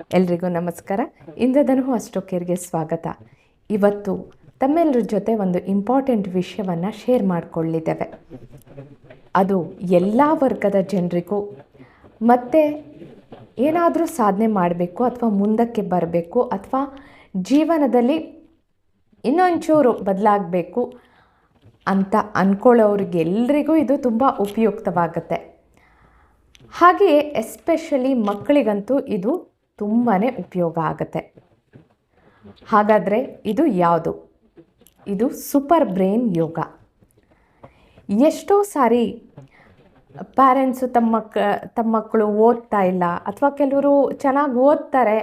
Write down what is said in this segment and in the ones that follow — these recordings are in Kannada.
ಎಲ್ರಿಗೂ ನಮಸ್ಕಾರ. ಇಂದ್ರಧನು ಕೇರ್ಗೆ ಸ್ವಾಗತ. ಇವತ್ತು ತಮ್ಮೆಲ್ಲರ ಜೊತೆ ಒಂದು ಇಂಪಾರ್ಟೆಂಟ್ ವಿಷಯವನ್ನು ಶೇರ್ ಮಾಡಿಕೊಳ್ಳಿದ್ದೇವೆ. ಅದು ಎಲ್ಲ ವರ್ಗದ ಜನರಿಗೂ ಮತ್ತು ಏನಾದರೂ ಸಾಧನೆ ಮಾಡಬೇಕು ಅಥವಾ ಮುಂದಕ್ಕೆ ಬರಬೇಕು ಅಥವಾ ಜೀವನದಲ್ಲಿ ಇನ್ನೊಂಚೂರು ಬದಲಾಗಬೇಕು ಅಂತ ಅಂದ್ಕೊಳ್ಳೋರಿಗೆಲ್ಲರಿಗೂ ಇದು ತುಂಬ ಉಪಯುಕ್ತವಾಗುತ್ತೆ. ಹಾಗೆಯೇ ಎಸ್ಪೆಷಲಿ ಮಕ್ಕಳಿಗಂತೂ ಇದು ತುಂಬಾ ಉಪಯೋಗ ಆಗುತ್ತೆ. ಹಾಗಾದರೆ ಇದು ಯಾವುದು? ಇದು ಸೂಪರ್ ಬ್ರೈನ್ ಯೋಗ. ಎಷ್ಟೋ ಸಾರಿ ಪ್ಯಾರೆಂಟ್ಸು ತಮ್ಮ ಮಕ್ಕ ತಮ್ಮ ಮಕ್ಕಳು ಓದ್ತಾ ಇಲ್ಲ ಅಥವಾ ಕೆಲವರು ಚೆನ್ನಾಗಿ ಓದ್ತಾರೆ,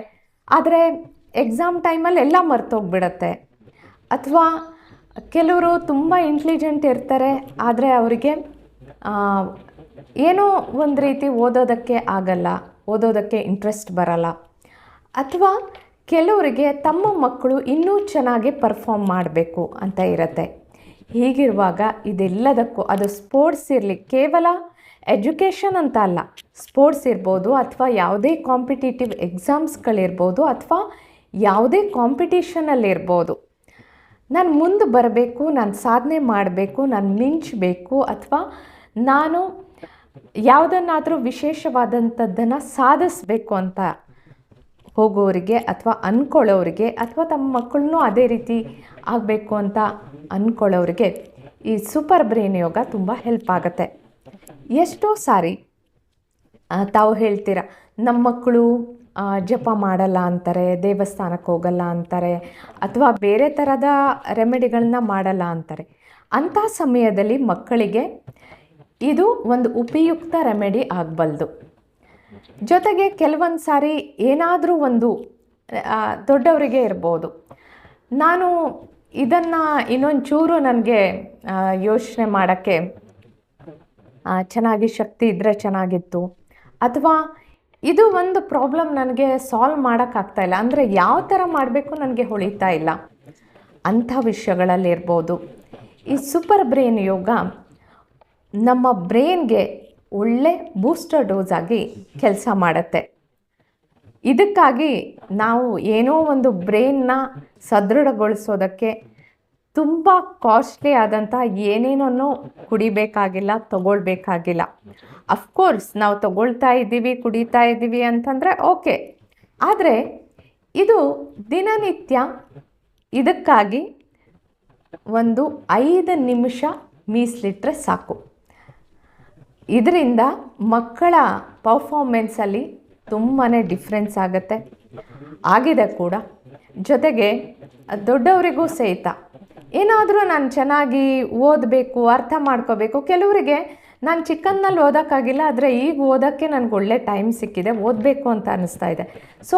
ಆದರೆ ಎಕ್ಸಾಮ್ ಟೈಮಲ್ಲಿ ಎಲ್ಲ ಮರ್ತೋಗ್ಬಿಡತ್ತೆ. ಅಥವಾ ಕೆಲವರು ತುಂಬ ಇಂಟೆಲಿಜೆಂಟ್ ಇರ್ತಾರೆ, ಆದರೆ ಅವರಿಗೆ ಏನೋ ಒಂದು ರೀತಿ ಓದೋದಕ್ಕೆ ಆಗಲ್ಲ. ಓದೋದಕ್ಕೆ ಇಂಟ್ರೆಸ್ಟ್ ಬರಲ್ಲ. ಅಥವಾ ಕೆಲವರಿಗೆ ತಮ್ಮ ಮಕ್ಕಳು ಇನ್ನೂ ಚೆನ್ನಾಗಿ ಪರ್ಫಾರ್ಮ್ ಮಾಡಬೇಕು ಅಂತ ಇರುತ್ತೆ. ಹೀಗಿರುವಾಗ ಇದೆಲ್ಲದಕ್ಕೂ ಅದು ಸ್ಪೋರ್ಟ್ಸ್ ಇರಲಿ, ಕೇವಲ ಎಜುಕೇಷನ್ ಅಂತ ಅಲ್ಲ. ಸ್ಪೋರ್ಟ್ಸ್ ಇರ್ಬೋದು ಅಥವಾ ಯಾವುದೇ ಕಾಂಪಿಟೇಟಿವ್ ಎಕ್ಸಾಮ್ಸ್ಗಳಿರ್ಬೋದು ಅಥವಾ ಯಾವುದೇ ಕಾಂಪಿಟೇಷನಲ್ಲಿರ್ಬೋದು ನಾನು ಮುಂದೆ ಬರಬೇಕು, ನಾನು ಸಾಧನೆ ಮಾಡಬೇಕು, ನಾನು ಮಿಂಚಬೇಕು ಅಥವಾ ನಾನು ಯಾವುದನ್ನಾದರೂ ವಿಶೇಷವಾದಂಥದ್ದನ್ನು ಸಾಧಿಸಬೇಕು ಅಂತ ಹೋಗೋರಿಗೆ ಅಥವಾ ಅಂದ್ಕೊಳ್ಳೋರಿಗೆ ಅಥವಾ ತಮ್ಮ ಮಕ್ಕಳನ್ನೂ ಅದೇ ರೀತಿ ಆಗಬೇಕು ಅಂತ ಅಂದ್ಕೊಳ್ಳೋರಿಗೆ ಈ ಸೂಪರ್ ಬ್ರೈನ್ ಯೋಗ ತುಂಬ ಹೆಲ್ಪ್ ಆಗುತ್ತೆ. ಎಷ್ಟೋ ಸಾರಿ ತಾವು ಹೇಳ್ತೀರ ನಮ್ಮ ಮಕ್ಕಳು ಜಪ ಮಾಡಲ್ಲ ಅಂತಾರೆ ದೇವಸ್ಥಾನಕ್ಕೆ ಹೋಗಲ್ಲ ಅಂತಾರೆ, ಅಥವಾ ಬೇರೆ ಥರದ ರೆಮಿಡಿಗಳನ್ನ ಮಾಡಲ್ಲ ಅಂತಾರೆ. ಅಂಥ ಸಮಯದಲ್ಲಿ ಮಕ್ಕಳಿಗೆ ಇದು ಒಂದು ಉಪಯುಕ್ತ ರೆಮೆಡಿ ಆಗಬಲ್ದು. ಜೊತೆಗೆ ಕೆಲವೊಂದು ಸಾರಿ ಏನಾದರೂ ಒಂದು ದೊಡ್ಡವರಿಗೆ ಇರ್ಬೋದು. ನಾನು ಇದನ್ನು ಇನ್ನೊಂದು ಚೂರು ನನಗೆ ಯೋಚನೆ ಮಾಡೋಕ್ಕೆ ಚೆನ್ನಾಗಿ ಶಕ್ತಿ ಇದ್ದರೆ ಚೆನ್ನಾಗಿತ್ತು. ಅಥವಾ ಇದು ಒಂದು ಪ್ರಾಬ್ಲಮ್ ನನಗೆ ಸಾಲ್ವ್ ಮಾಡೋಕ್ಕಾಗ್ತಾ ಇಲ್ಲ. ಅಂದರೆ ಯಾವ ಥರ ಮಾಡಬೇಕು ನನಗೆ ಹೊಳಿತಾ ಇಲ್ಲ. ಅಂಥ ವಿಷಯಗಳಲ್ಲಿರ್ಬೋದು. ಈ ಸೂಪರ್ ಬ್ರೈನ್ ಯೋಗ ನಮ್ಮ ಬ್ರೈನ್ಗೆ ಒಳ್ಳೆ ಬೂಸ್ಟರ್ ಡೋಸ್ ಆಗಿ ಕೆಲಸ ಮಾಡುತ್ತೆ. ಇದಕ್ಕಾಗಿ ನಾವು ಏನೋ ಒಂದು ಬ್ರೈನ್ನ ಸದೃಢಗೊಳಿಸೋದಕ್ಕೆ ತುಂಬ ಕಾಸ್ಟ್ಲಿ ಆದಂಥ ಏನೇನೋ ಕುಡಿಬೇಕಾಗಿಲ್ಲ, ತಗೊಳ್ಬೇಕಾಗಿಲ್ಲ. ಅಫ್ಕೋರ್ಸ್ ನಾವು ತಗೊಳ್ತಾ ಇದ್ದೀವಿ, ಕುಡಿತಾ ಇದ್ದೀವಿ ಅಂತಂದರೆ ಓಕೆ. ಆದರೆ ಇದು ದಿನನಿತ್ಯ ಇದಕ್ಕಾಗಿ ಒಂದು ಐದು ನಿಮಿಷ ಮೀಸ್ಲಿಟ್ರೆ ಸಾಕು. ಇದರಿಂದ ಮಕ್ಕಳ ಪರ್ಫಾರ್ಮೆನ್ಸಲ್ಲಿ ತುಂಬಾ ಡಿಫ್ರೆನ್ಸ್ ಆಗುತ್ತೆ. ಆಗಿದೆ ಕೂಡ. ಜೊತೆಗೆ ದೊಡ್ಡವರಿಗೂ ಸಹಿತ. ಏನಾದರೂ ನಾನು ಚೆನ್ನಾಗಿ ಓದಬೇಕು, ಅರ್ಥ ಮಾಡ್ಕೋಬೇಕು. ಕೆಲವರಿಗೆ ನಾನು ಚಿಕ್ಕಂದಲ್ಲಿ ಓದೋಕ್ಕಾಗಿಲ್ಲ, ಆದರೆ ಈಗ ಓದೋಕ್ಕೆ ನನಗೆ ಒಳ್ಳೆ ಟೈಮ್ ಸಿಕ್ಕಿದೆ, ಓದಬೇಕು ಅಂತ ಅನ್ನಿಸ್ತಾ ಇದೆ. ಸೊ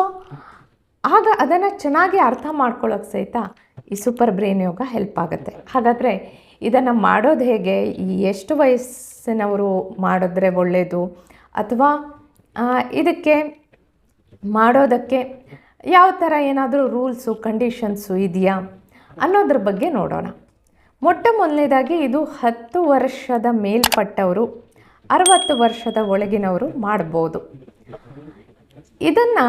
ಆಗ ಅದನ್ನು ಚೆನ್ನಾಗಿ ಅರ್ಥ ಮಾಡ್ಕೊಳ್ಳೋಕೆ ಸಹಿತ ಈ ಸೂಪರ್ ಬ್ರೈನ್ ಯೋಗ ಹೆಲ್ಪ್ ಆಗುತ್ತೆ. ಹಾಗಾದರೆ ಇದನ್ನು ಮಾಡೋದು ಹೇಗೆ? ಎಷ್ಟು ವಯಸ್ಸಿನವರು ಮಾಡಿದ್ರೆ ಒಳ್ಳೆಯದು ಅಥವಾ ಇದಕ್ಕೆ ಮಾಡೋದಕ್ಕೆ ಯಾವ ಥರ ಏನಾದರೂ ರೂಲ್ಸು, ಕಂಡೀಷನ್ಸು ಇದೆಯಾ? ಅನ್ನೋದ್ರ ಬಗ್ಗೆ ನೋಡೋಣ. ಮೊಟ್ಟ ಮೊದಲನೇದಾಗಿ ಇದು ಹತ್ತು ವರ್ಷದ ಮೇಲ್ಪಟ್ಟವರು, ಅರವತ್ತು ವರ್ಷದ ಒಳಗಿನವರು ಮಾಡ್ಬೋದು. ಇದನ್ನು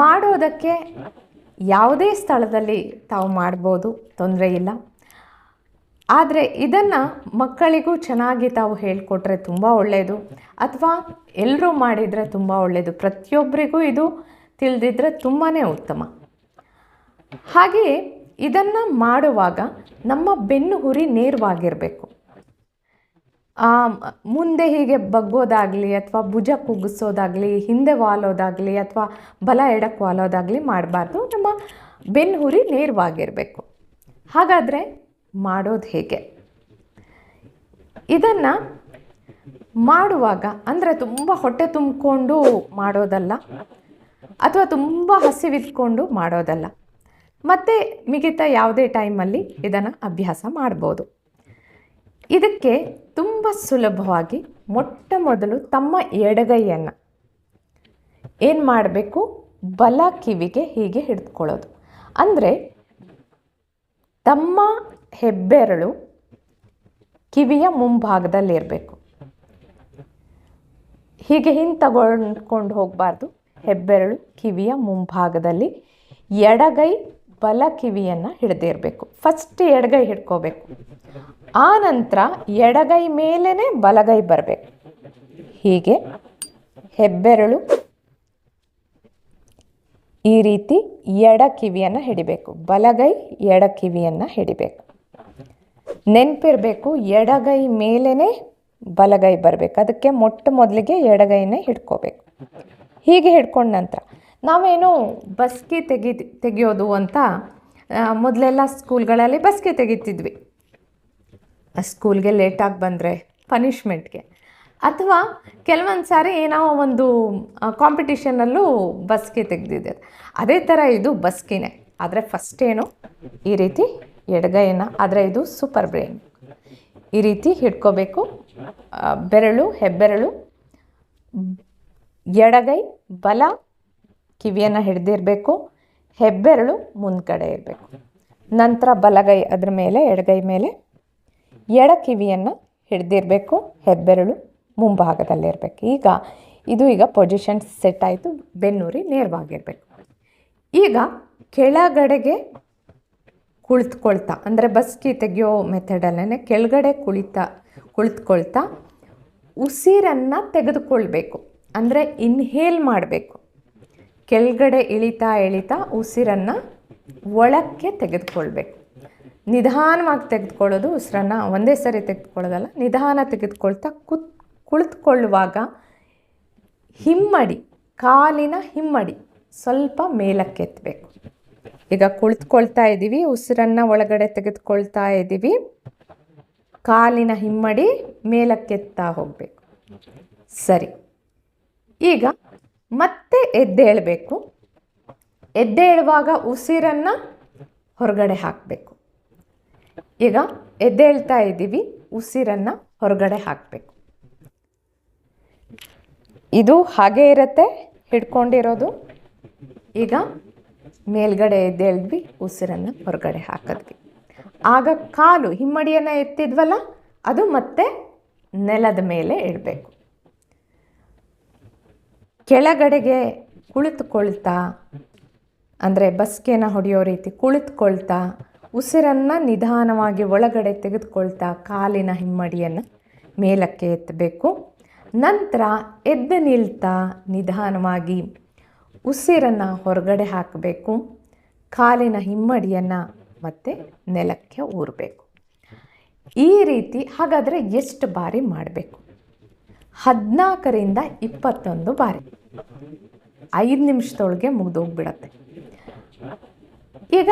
ಮಾಡೋದಕ್ಕೆ ಯಾವುದೇ ಸ್ಥಳದಲ್ಲಿ ತಾವು ಮಾಡ್ಬೋದು, ತೊಂದರೆ ಇಲ್ಲ. ಆದರೆ ಇದನ್ನು ಮಕ್ಕಳಿಗೂ ಚೆನ್ನಾಗಿ ತಾವು ಹೇಳಿಕೊಟ್ರೆ ತುಂಬ ಒಳ್ಳೆಯದು ಅಥವಾ ಎಲ್ಲರೂ ಮಾಡಿದರೆ ತುಂಬ ಒಳ್ಳೆಯದು ಪ್ರತಿಯೊಬ್ಬರಿಗೂ ಇದು ತಿಳಿದಿದ್ರೆ ತುಂಬಾ ಉತ್ತಮ. ಹಾಗೆಯೇ ಇದನ್ನು ಮಾಡುವಾಗ ನಮ್ಮ ಬೆನ್ನು ಹುರಿ ನೇರವಾಗಿರಬೇಕು. ಮುಂದೆ ಹೀಗೆ ಬಗ್ಗೋದಾಗಲಿ ಅಥವಾ ಭುಜ ಕುಗ್ಗಿಸೋದಾಗಲಿ, ಹಿಂದೆ ವಾಲೋದಾಗಲಿ ಅಥವಾ ಬಲ ಎಡಕ್ಕೆ ವಾಲೋದಾಗಲಿ ಮಾಡಬಾರ್ದು. ನಮ್ಮ ಬೆನ್ನು ಹುರಿ ನೇರವಾಗಿರಬೇಕು. ಹಾಗಾದರೆ ಮಾಡೋದು ಹೇಗೆ? ಇದನ್ನು ಮಾಡುವಾಗ, ಅಂದರೆ ತುಂಬ ಹೊಟ್ಟೆ ತುಂಬಿಕೊಂಡು ಮಾಡೋದಲ್ಲ, ಅಥವಾ ತುಂಬ ಹಸಿವಿದ್ಕೊಂಡು ಮಾಡೋದಲ್ಲ, ಮತ್ತು ಮಿಗಿತ ಯಾವುದೇ ಟೈಮಲ್ಲಿ ಇದನ್ನು ಅಭ್ಯಾಸ ಮಾಡ್ಬೋದು. ಇದಕ್ಕೆ ತುಂಬ ಸುಲಭವಾಗಿ ಮೊಟ್ಟ ಮೊದಲು ತಮ್ಮ ಎಡಗೈಯನ್ನು ಏನು ಮಾಡಬೇಕು? ಬಲ ಕಿವಿಗೆ ಹೀಗೆ ಹಿಡಿದುಕೊಳ್ಳೋದು ಅಂದರೆ ತಮ್ಮ ಹೆಬ್ಬೆರಳು ಕಿವಿಯ ಮುಂಭಾಗದಲ್ಲಿರಬೇಕು ಹೀಗೆ ಹಿಂದೆ ತಗೊಂಡ್ಕೊಂಡು ಹೋಗಬಾರ್ದು. ಹೆಬ್ಬೆರಳು ಕಿವಿಯ ಮುಂಭಾಗದಲ್ಲಿ ಎಡಗೈ ಬಲ ಕಿವಿಯನ್ನು ಹಿಡ್ದಿರಬೇಕು ಫಸ್ಟ್ ಎಡಗೈ ಹಿಡ್ಕೋಬೇಕು. ಆ ನಂತರ ಎಡಗೈ ಮೇಲೇ ಬಲಗೈ ಬರಬೇಕು. ಹೀಗೆ ಹೆಬ್ಬೆರಳು ಈ ರೀತಿ ಎಡ ಕಿವಿಯನ್ನು ಹಿಡಿಬೇಕು. ಬಲಗೈ ಎಡ ಕಿವಿಯನ್ನು ಹಿಡಿಬೇಕು. ನೆನಪಿರಬೇಕು, ಎಡಗೈ ಮೇಲೇ ಬಲಗೈ ಬರಬೇಕು. ಅದಕ್ಕೆ ಮೊಟ್ಟ ಮೊದಲಿಗೆ ಎಡಗೈನೇ ಹಿಡ್ಕೋಬೇಕು. ಹೀಗೆ ಹಿಡ್ಕೊಂಡ ನಂತರ ನಾವೇನು ಬಸ್ಗೆ ತೆಗಿ, ತೆಗೆಯೋದು ಅಂತ ಮೊದಲೆಲ್ಲ ಸ್ಕೂಲ್ಗಳಲ್ಲಿ ಬಸ್ಗೆ ತೆಗಿತಿದ್ವಿ. ಸ್ಕೂಲ್ಗೆ ಲೇಟಾಗಿ ಬಂದರೆ, ಪನಿಷ್ಮೆಂಟ್ಗೆ. ಅಥವಾ ಕೆಲವೊಂದು ಸಾರಿ ಏನೋ ಒಂದು ಕಾಂಪಿಟಿಷನಲ್ಲೂ ಬಸ್ಗೆ ತೆಗೆದಿದ್ದೆ. ಅದೇ ಥರ ಇದು ಬಸ್ಕಿನೇ ಆದರೆ ಫಸ್ಟ್ ಏನು ಈ ರೀತಿ ಎಡಗೈನ, ಆದರೆ ಇದು ಸೂಪರ್ ಬ್ರೈನ್ ಈ ರೀತಿ ಹಿಡ್ಕೋಬೇಕು. ಬೆರಳು, ಹೆಬ್ಬೆರಳು, ಎಡಗೈ, ಬಲ, ಕಿವಿಯನ್ನು ಹಿಡ್ದಿರಬೇಕು. ಹೆಬ್ಬೆರಳು ಮುಂದ್ಗಡೆ ಇರಬೇಕು. ನಂತರ ಬಲಗೈ ಅದರ ಮೇಲೆ, ಎಡಗೈ ಮೇಲೆ. ಎಡ ಕಿವಿಯನ್ನು ಹಿಡ್ದಿರಬೇಕು, ಹೆಬ್ಬೆರಳು ಮುಂಭಾಗದಲ್ಲಿರಬೇಕು. ಈಗ ಇದು ಈಗ ಪೊಸಿಷನ್ ಸೆಟ್ ಆಯಿತು. ಬೆನ್ನೂರಿ ನೇರವಾಗಿರಬೇಕು. ಈಗ ಕೆಳಗಡೆಗೆ ಕುಳಿತುಕೊಳ್ತಾ, ಅಂದರೆ ಬಸ್ಕಿ ತೆಗೆಯೋ ಮೆಥಡಲ್ಲೇ ಕೆಳಗಡೆ ಕುಳಿತಾ, ಕುಳಿತುಕೊಳ್ತಾ ಉಸಿರನ್ನು ತೆಗೆದುಕೊಳ್ಬೇಕು, ಅಂದರೆ ಇನ್ಹೇಲ್ ಮಾಡಬೇಕು. ಕೆಳಗಡೆ ಇಳಿತಾ ಇಳಿತಾ ಉಸಿರನ್ನು ಒಳಕ್ಕೆ ತೆಗೆದುಕೊಳ್ಬೇಕು. ನಿಧಾನವಾಗಿ ತೆಗೆದುಕೊಳ್ಳೋದು ಉಸಿರನ್ನು ಒಂದೇ ಸರಿ ತೆಗೆದುಕೊಳ್ಳೋದಲ್ಲ, ನಿಧಾನ ತೆಗೆದುಕೊಳ್ತಾ ಕುತ್, ಕುಳಿತುಕೊಳ್ಳುವಾಗ ಹಿಮ್ಮಡಿ, ಕಾಲಿನ ಹಿಮ್ಮಡಿ ಸ್ವಲ್ಪ ಮೇಲಕ್ಕೆ ಎತ್ತಬೇಕು ಈಗ ಕುಳಿತುಕೊಳ್ತಾ ಇದ್ದೀವಿ, ಉಸಿರನ್ನು ಒಳಗಡೆ ತೆಗೆದುಕೊಳ್ತಾ ಇದ್ದೀವಿ. ಕಾಲಿನ ಹಿಮ್ಮಡಿ ಮೇಲಕ್ಕೆತ್ತಾ ಹೋಗಬೇಕು. ಸರಿ. ಈಗ ಮತ್ತೆ ಎದ್ದೇಳಬೇಕು ಎದ್ದೇಳುವಾಗ ಉಸಿರನ್ನು ಹೊರಗಡೆ ಹಾಕಬೇಕು. ಈಗ ಎದ್ದೇಳ್ತಾ ಇದ್ದೀವಿ, ಉಸಿರನ್ನು ಹೊರಗಡೆ ಹಾಕಬೇಕು. ಇದು ಹಾಗೇ ಇರುತ್ತೆ, ಹಿಡ್ಕೊಂಡಿರೋದು. ಈಗ ಮೇಲ್ಗಡೆ ಎದ್ದೇಳಿದ್ವಿ ಉಸಿರನ್ನು ಹೊರಗಡೆ ಹಾಕಿದ್ವಿ. ಆಗ ಕಾಲು ಹಿಮ್ಮಡಿಯನ್ನು ಎತ್ತಿದ್ವಲ್ಲ, ಅದು ಮತ್ತೆ ನೆಲದ ಮೇಲೆ ಇಡಬೇಕು. ಕೆಳಗಡೆಗೆ ಕುಳಿತುಕೊಳ್ತಾ, ಅಂದರೆ ಬಸ್ಕೇನ ಹೊಡೆಯೋ ರೀತಿ ಕುಳಿತುಕೊಳ್ತಾ, ಉಸಿರನ್ನು ನಿಧಾನವಾಗಿ ಒಳಗಡೆ ತೆಗೆದುಕೊಳ್ತಾ ಕಾಲಿನ ಹಿಮ್ಮಡಿಯನ್ನು ಮೇಲಕ್ಕೆ ಎತ್ತಬೇಕು. ನಂತರ ಎದ್ದು ನಿಲ್ತಾ ನಿಧಾನವಾಗಿ ಉಸಿರನ್ನು ಹೊರಗಡೆ ಹಾಕಬೇಕು, ಕಾಲಿನ ಹಿಮ್ಮಡಿಯನ್ನು ಮತ್ತೆ ನೆಲಕ್ಕೆ ಊರಬೇಕು. ಈ ರೀತಿ ಹಾಗಾದರೆ ಎಷ್ಟು ಬಾರಿ ಮಾಡಬೇಕು? ಹದಿನಾಲ್ಕರಿಂದ ಇಪ್ಪತ್ತೊಂದು ಬಾರಿ. ಐದು ನಿಮಿಷದೊಳಗೆ ಮುಗಿದೋಗ್ಬಿಡತ್ತೆ. ಈಗ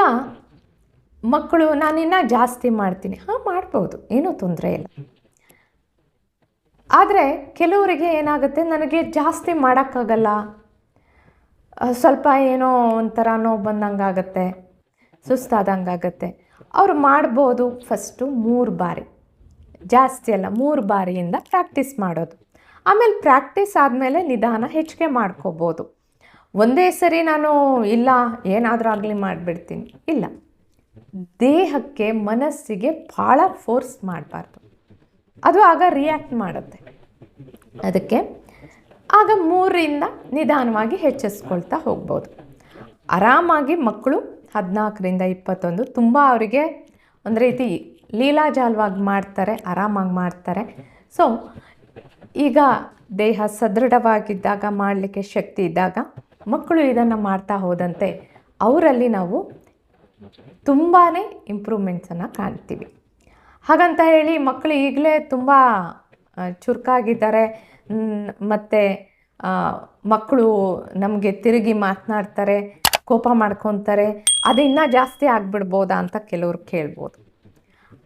ಮಕ್ಕಳು, ನಾನಿನ್ನ ಜಾಸ್ತಿ ಮಾಡ್ತೀನಿ. ಹಾಂ, ಮಾಡ್ಬೋದು, ಏನೂ ತೊಂದರೆ ಇಲ್ಲ. ಆದರೆ ಕೆಲವರಿಗೆ ಏನಾಗುತ್ತೆ, ನನಗೆ ಜಾಸ್ತಿ ಮಾಡೋಕ್ಕಾಗಲ್ಲ. ಸ್ವಲ್ಪ ಏನೋ ಒಂಥರ ನೋವು ಬಂದಂಗಾಗತ್ತೆ, ಸುಸ್ತಾದಂಗಾಗತ್ತೆ. ಅವ್ರು ಮಾಡ್ಬೋದು ಫಸ್ಟು ಮೂರು ಬಾರಿ, ಜಾಸ್ತಿ ಅಲ್ಲ, ಮೂರು ಬಾರಿಯಿಂದ ಪ್ರಾಕ್ಟೀಸ್ ಮಾಡೋದು. ಆಮೇಲೆ ಪ್ರಾಕ್ಟೀಸ್ ಆದಮೇಲೆ ನಿಧಾನ ಹೆಚ್ಚಿಗೆ ಮಾಡ್ಕೋಬೋದು. ಒಂದೇ ಸರಿ ನಾನು ಇಲ್ಲ, ಏನಾದರೂ ಆಗಲಿ ಮಾಡಿಬಿಡ್ತೀನಿ. ಇಲ್ಲ. ದೇಹಕ್ಕೆ ಮನಸ್ಸಿಗೆ ಭಾಳ ಫೋರ್ಸ್ ಮಾಡಬಾರ್ದು. ಅದು ಆಗ ರಿಯಾಕ್ಟ್ ಮಾಡುತ್ತೆ. ಅದಕ್ಕೆ ಆಗ ಮೂರರಿಂದ ನಿಧಾನವಾಗಿ ಹೆಚ್ಚಿಸ್ಕೊಳ್ತಾ ಹೋಗ್ಬೋದು. ಆರಾಮಾಗಿ ಮಕ್ಕಳು ಹದಿನಾಲ್ಕರಿಂದ ಇಪ್ಪತ್ತೊಂದು ತುಂಬ ಅವರಿಗೆ ಒಂದು ರೀತಿ ಲೀಲಾಜಾಲವಾಗಿ ಮಾಡ್ತಾರೆ, ಆರಾಮಾಗಿ ಮಾಡ್ತಾರೆ. ಸೊ ಈಗ ದೇಹ ಸದೃಢವಾಗಿದ್ದಾಗ, ಮಾಡಲಿಕ್ಕೆ ಶಕ್ತಿ ಇದ್ದಾಗ ಮಕ್ಕಳು ಇದನ್ನು ಮಾಡ್ತಾ ಹೋದಂತೆ ಅವರಲ್ಲಿ ನಾವು ತುಂಬಾ ಇಂಪ್ರೂವ್ಮೆಂಟ್ಸನ್ನು ಕಾಣ್ತೀವಿ. ಹಾಗಂತ ಹೇಳಿ ಮಕ್ಕಳು ಈಗಲೇ ತುಂಬ ಚುರುಕಾಗಿದ್ದಾರೆ. ಮತ್ತು ಮಕ್ಕಳು ನಮಗೆ ತಿರುಗಿ ಮಾತನಾಡ್ತಾರೆ, ಕೋಪ ಮಾಡ್ಕೊತಾರೆ, ಅದು ಇನ್ನೂ ಜಾಸ್ತಿ ಆಗಿಬಿಡ್ಬೋದಾ ಅಂತ ಕೆಲವರು ಕೇಳ್ಬೋದು.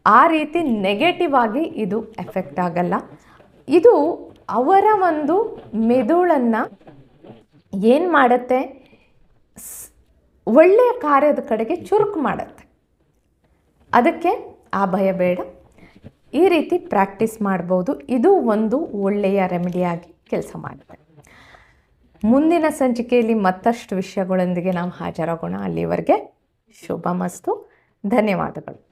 ಆ ರೀತಿ ನೆಗೆಟಿವ್ ಆಗಿ ಇದು ಎಫೆಕ್ಟ್ ಆಗಲ್ಲ. ಇದು ಅವರ ಒಂದು ಮೆದುಳನ್ನು ಏನು ಮಾಡುತ್ತೆ? ಒಳ್ಳೆಯ ಕಾರ್ಯದ ಕಡೆಗೆ ಚುರುಕು ಮಾಡುತ್ತೆ. ಅದಕ್ಕೆ ಆ ಭಯ ಬೇಡ. ಈ ರೀತಿ ಪ್ರಾಕ್ಟೀಸ್ ಮಾಡ್ಬೋದು. ಇದು ಒಂದು ಒಳ್ಳೆಯ ರೆಮಿಡಿಯಾಗಿ ಕೆಲಸ ಮಾಡುತ್ತೆ. ಮುಂದಿನ ಸಂಚಿಕೆಯಲ್ಲಿ ಮತ್ತಷ್ಟು ವಿಷಯಗಳೊಂದಿಗೆ ನಾವು ಹಾಜರಾಗೋಣ. ಅಲ್ಲಿವರೆಗೆ ಶುಭ ಮಸ್ತು ಧನ್ಯವಾದಗಳು.